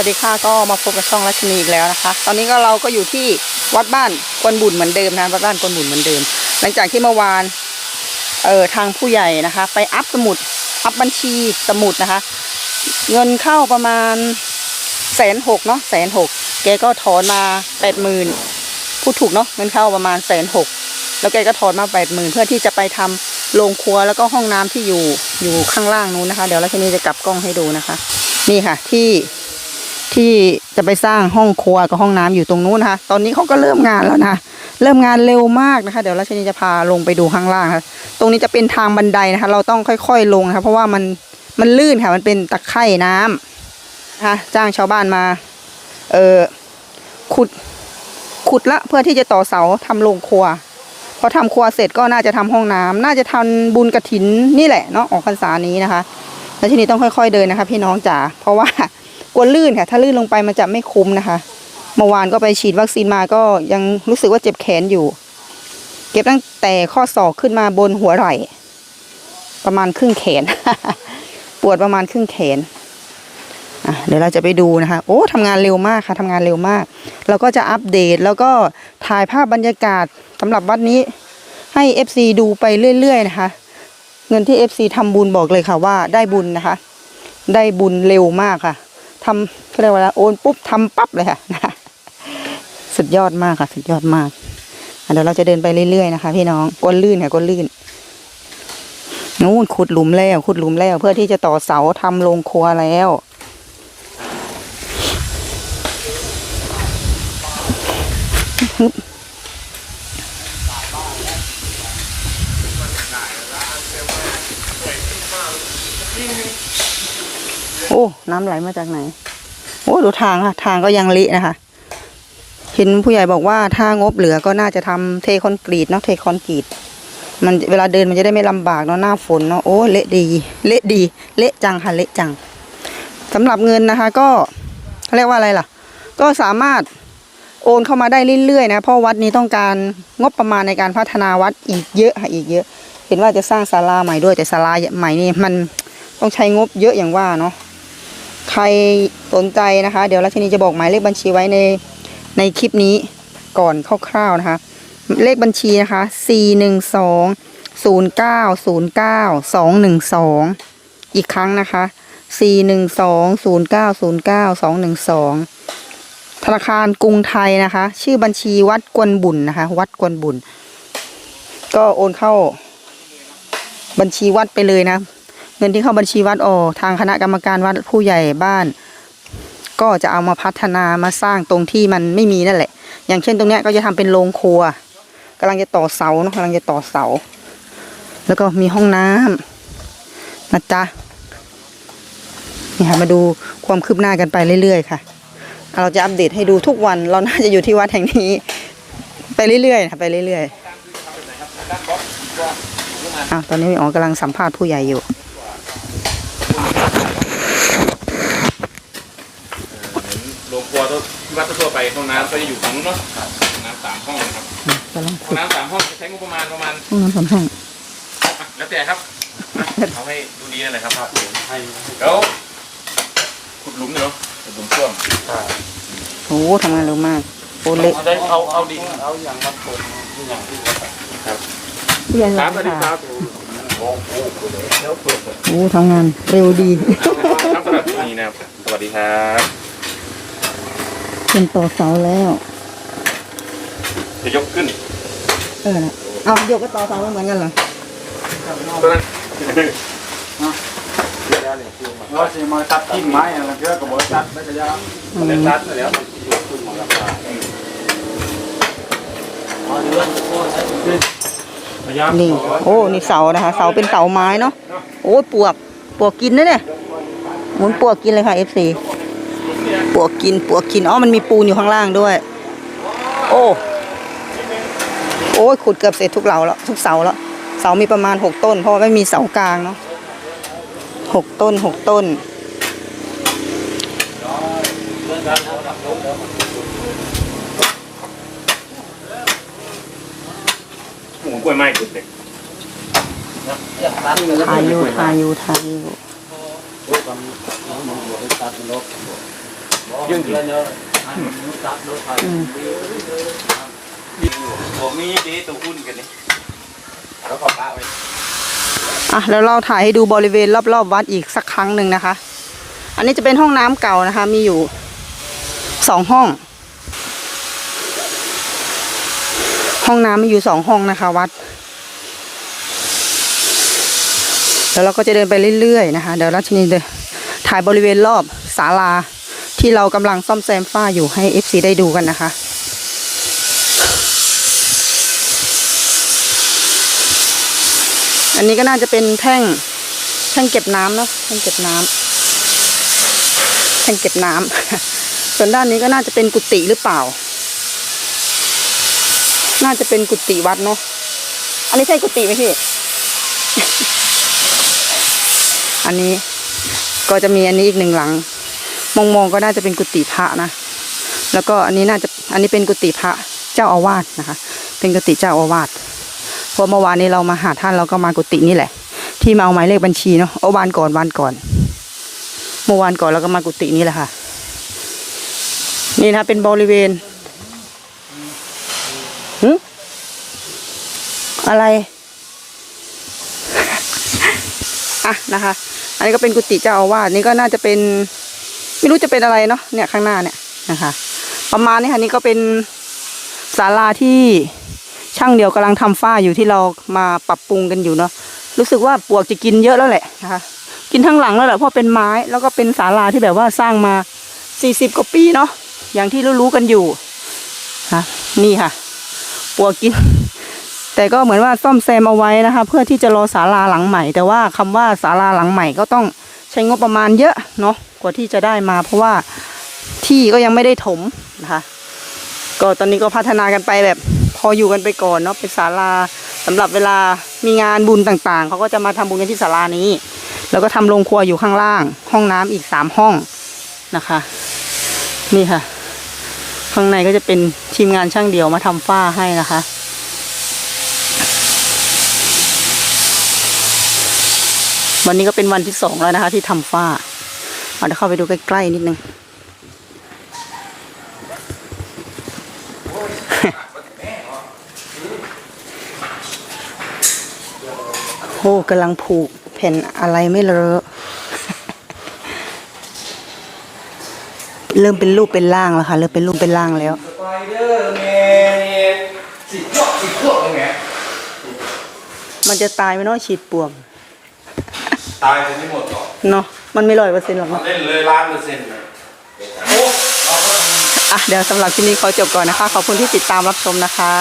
วัสดีค่ะก็มาพบกับช่องรัชนีอีกแล้วนะคะ ตอนนี้ก็เราก็อยู่ที่วัดบ้านกวนบุญเหมือนเดิมนะวัดบ้านกวนบุญเหมือนเดิม หลังจากที่เมื่อวานเอ่อทางผู้ใหญ่นะคะ ไปอัพสมุดอัพบัญชีสมุดนะคะ เงินเข้าประมาณแสนหกเนาะแสนหกแกก็ถอนมาแปดหมื่นพูดถูกเนาะเงินเข้าประมาณแสนหกแล้วแกก็ถอนมาแปดหมื่นเพื่อที่จะไปทำโรงครัวแล้วก็ห้องน้ำที่อยู่อยู่ข้างล่างนู้นนะคะ เดี๋ยวรัชนีจะกลับกล้องให้ดูนะคะ นี่ค่ะที่ ที่จะไปสร้างห้องครัวกับห้องน้ำอยู่ตรงนู้นนะคะตอนนี้เขาก็เริ่มงานแล้วนะเริ่มงานเร็วมากนะคะ เดี๋ยวรัชนีจะพาลงไปดูข้างล่างค่ะตรงนี้จะเป็นทางบันไดนะคะ เราต้องค่อยๆลงนะคะเพราะว่ามันมันลื่นค่ะ มันเป็นตะไคร่น้ำนะคะจ้างชาวบ้านมา เออขุดขุดละเพื่อที่จะต่อเสาทำโรงครัวพอทำครัวเสร็จก็น่าจะทำห้องน้ำน่าจะทำบุญกระถินนี่แหละเนาะออกพรรษานี้นะคะ แล้วทีนี้ต้องค่อย ๆเดินนะคะ พี่น้องจ๋าเพราะว่า ลัวลื่นค่ะ ถ้าลื่นลงไปมันจะไม่คุ้มนะคะ เมื่อวานก็ไปฉีดวัคซีนมาก็ยังรู้สึกว่าเจ็บแขนอยู่ เก็บตั้งแต่ข้อศอกขึ้นมาบนหัวไหล่ประมาณครึ่งแขน ปวดประมาณครึ่งแขนเดี๋ยวเราจะไปดูนะคะ โอ้ทำงานเร็วมากค่ะทำงานเร็วมาก เราก็จะอัปเดตแล้วก็ถ่ายภาพบรรยากาศสำหรับวัดนี้ให้ FC ดูไปเรื่อย ๆ นะคะ เงินที่ FC ทำบุญบอกเลยค่ะว่าได้บุญนะคะ ได้บุญเร็วมากค่ะ ทำเขาเรียกว่าโอนปุ๊บทำปั๊บเลยค่ะสุดยอดมากค่ะ สุดยอดมากเดี๋ยวเราจะเดินไปเรื่อยๆนะคะ พี่น้องก้นลื่นค่ะก้นลื่นนู่นขุดหลุมแล้วขุดหลุมแล้ว เพื่อที่จะต่อเสาทำโรงครัวแล้ว โอ้ น้ำไหลมาจากไหน โอ้ ดูทางค่ะ ทางก็ยังเละนะคะ เห็นผู้ใหญ่บอกว่าถ้างบเหลือก็น่าจะทำเทคอนกรีตเนาะ เทคอนกรีต มันเวลาเดินมันจะได้ไม่ลำบากเนาะ หน้าฝนเนาะ โอ้ เละดี เละดี เละจังค่ะ เละจังสำหรับเงินนะคะ ก็เขาเรียกว่าอะไรล่ะ ก็สามารถโอนเข้ามาได้เรื่อยๆนะเพราะวัดนี้ต้องการงบประมาณในการพัฒนาวัดอีกเยอะค่ะอีกเยอะ เห็นว่าจะสร้างศาลาใหม่ด้วยแต่ศาลาใหม่นี่มันต้องใช้งบเยอะอย่างว่าเนาะ ใครสนใจนะคะ เดี๋ยวรัชนีจะบอกหมายเลขบัญชีไว้ในในคลิปนี้ก่อนคร่าวๆนะคะ เลขบัญชีนะคะ 4 1 2 0 9 0 9 2 1 2 อีกครั้งนะคะ 4 1 2 0 9 0 9 2 1 2 ธนาคารกรุงไทยนะคะ ชื่อบัญชีวัดกวนบุญนะคะ วัดกวนบุญ ก็โอนเข้าบัญชีวัดไปเลยนะ เงินที่เข้าบัญชีวัดออทางคณะกรรมการวัดผู้ใหญ่บ้าน ก็จะเอามาพัฒนามาสร้างตรงที่มันไม่มีนั่นแหละ อย่างเช่นตรงเนี้ยก็จะทำเป็นโรงครัวกำลังจะต่อเสาเนาะกำลังจะต่อเสา แล้วก็มีห้องน้ำนะจ๊ะนี่ค่ะมาดูความคืบหน้ากันไปเรื่อยๆค่ะ เราจะอัปเดตให้ดูทุกวันเราน่าจะอยู่ที่วัดแห่งนี้ ไปเรื่อยๆค่ะไปเรื่อยๆอ้าวตอนนี้อ๋อกำลังสัมภาษณ์ผู้ใหญ่อยู่ โรงครั วที่วัดทั่วไปห้องน้ำก็จะอยู่ฝั่งนู้นเนาะห้องน้ำสามห้องนะครับกำลังห้อขุงดน้ำสามห้องจะใช้งบประมาณประมาณห้องน้ำสามห้องอะแล้วแต่ครับอะเอาให้ดูดีนั่นแหละครับให้แล้วขุดหลุมเนาะขุดหลุมท่วมโอ้ทำงานเร็วมากโอ้เละเอาได้เอาเอาดินผู้ใหญ่ครับสวัสดีคค่ะรับโอ้ทำงานเร็วดี ครับสวัสดีนี่นะครับสวัสดีครับ เป็นต่อเสาแล้ว จะยกขึ้นเออนะเอาเดี๋ยวก็ต่อเสาเหมือนกันเหรอตัวนั้นเราสิมาตัดกิ่งไม้อะไรเพื่อกับบริษัทไม่กระยาอืมเป็นรัดแล้วมันยกขึ้นหมดแล้วครับพยายามนี่โอ้นี่เสานะคะเสาเป็นเสาไม้เนาะโอ้ปวกปวกกินนะเนี่ยหมุนปวกกินเลยค่ะ FC ปวกกินปวกกิน อ๋อ มันมีปูนอยู่ข้างล่างด้วย โอ้ โอ้ยขุดเกือบเสร็จทุกเหลาแล้ว ทุกเสาแล้ว เสามีประมาณหกต้น เพราะว่าไม่มีเสากลางเนาะหกต้นหกต้น หมูกล้วยไม้ขุดเด็กทายุทายุทายุ ยังดีผมมีดีตัวหุ้นกันนี่แล้วขอป้าไว้อะแล้วเราถ่ายให้ดูบริเวณรอบๆวัดอีกสักครั้งหนึ่งนะคะ อันนี้จะเป็นห้องน้ำเก่านะคะ มีอยู่สองห้อง ห้องน้ำมีอยู่สองห้องนะคะ วัด แล้วเราก็จะเดินไปเรื่อยๆนะคะ เดี๋ยวราชนีเดินถ่ายบริเวณรอบศาลา ที่เรากำลังซ่อมแซมฝ้าอยู่ให้ FC ได้ดูกันนะคะ อันนี้ก็น่าจะเป็นแท่งแท่งเก็บน้ำเนาะแท่งเก็บน้ำแท่งเก็บน้ำส่วนด้านนี้ก็น่าจะเป็นกุฏิหรือเปล่า น่าจะเป็นกุฏิวัดเนาะอันนี้ใช่กุฏิไหมพี่ อันนี้ก็จะมีอันนี้อีกหนึ่งหลัง มองมองๆก็น่าจะเป็นกุฏิพระนะ แล้วก็อันนี้น่าจะอันนี้เป็นกุฏิพระเจ้าอาวาสนะคะ เป็นกุฏิเจ้าอาวาสเพราะเมื่อวานนี้เรามาหาท่านเราก็มากุฏินี่แหละ ที่มาเอาหมายเลขบัญชีเนาะเอาวานก่อนวานก่อน เมื่อวานก่อนเราก็มากุฏินี้แหละค่ะ นี่นะเป็นบริเวณหึอะไรอะนะคะ อันนี้ก็เป็นกุฏิเจ้าอาวาสนี่ก็น่าจะเป็น ไม่รู้จะเป็นอะไรเนาะเนี่ยข้างหน้าเนี่ยนะคะ ประมาณนี้ค่ะนี่ก็เป็นศาลาที่ช่างเดียวกำลังทำฝ้าอยู่ที่เรามาปรับปรุงกันอยู่เนาะรู้สึกว่าปวกจะกินเยอะแล้วแหละนะคะกินทั้งหลังแล้วแหละเพราะเป็นไม้แล้วก็เป็นศาลาที่แบบว่าสร้างมาสี่สิบกว่าปีเนาะอย่างที่รู้ๆกันอยู่ค่ะนี่ค่ะปวกกิน แต่ก็เหมือนว่าซ่อมแซมเอาไว้นะคะ เพื่อที่จะรอศาลาหลังใหม่ แต่ว่าคำว่าศาลาหลังใหม่ก็ต้อง ใช้งบประมาณเยอะเนาะกว่าที่จะได้มา เพราะว่าที่ก็ยังไม่ได้ถมนะคะก็ตอนนี้ก็พัฒนากันไปแบบพออยู่กันไปก่อนเนาะเป็นศาลาสำหรับเวลามีงานบุญต่างๆ เขาก็จะมาทำบุญกันที่ศาลานี้ แล้วก็ทำโรงครัวอยู่ข้างล่าง ห้องน้ำอีกสามห้องนะคะ นี่ค่ะ ข้างในก็จะเป็นทีมงานช่างเดี่ยวมาทำฝ้าให้นะคะ วันนี้ก็เป็นวันที่สองแล้วนะคะ ที่ทำฝ้าเอาเดี๋ยวเข้าไปดูใกล้ๆนิดนึงโอ้กำลังผูกแผ่นอะไรไม่เลอะเริ่มเป็นรูปเป็นร่างแล้วค่ะ เริ่มเป็นรูปเป็นร่างแล้วสไปเดอร์แมนสิจอกสิพวกเลยไงมันจะตายไหมเนาะฉีดปวง ตายจะไม่หมดหรอกเนาะมันไม่ร้อยเปอร์เซ็นต์หรอกเนาะ เล่นเลยล้านเปอร์เซ็นต์เลยโอ้เราก็อะเดี๋ยวสำหรับที่นี้ขอจบก่อนนะคะ ขอบคุณที่ติดตามรับชมนะคะ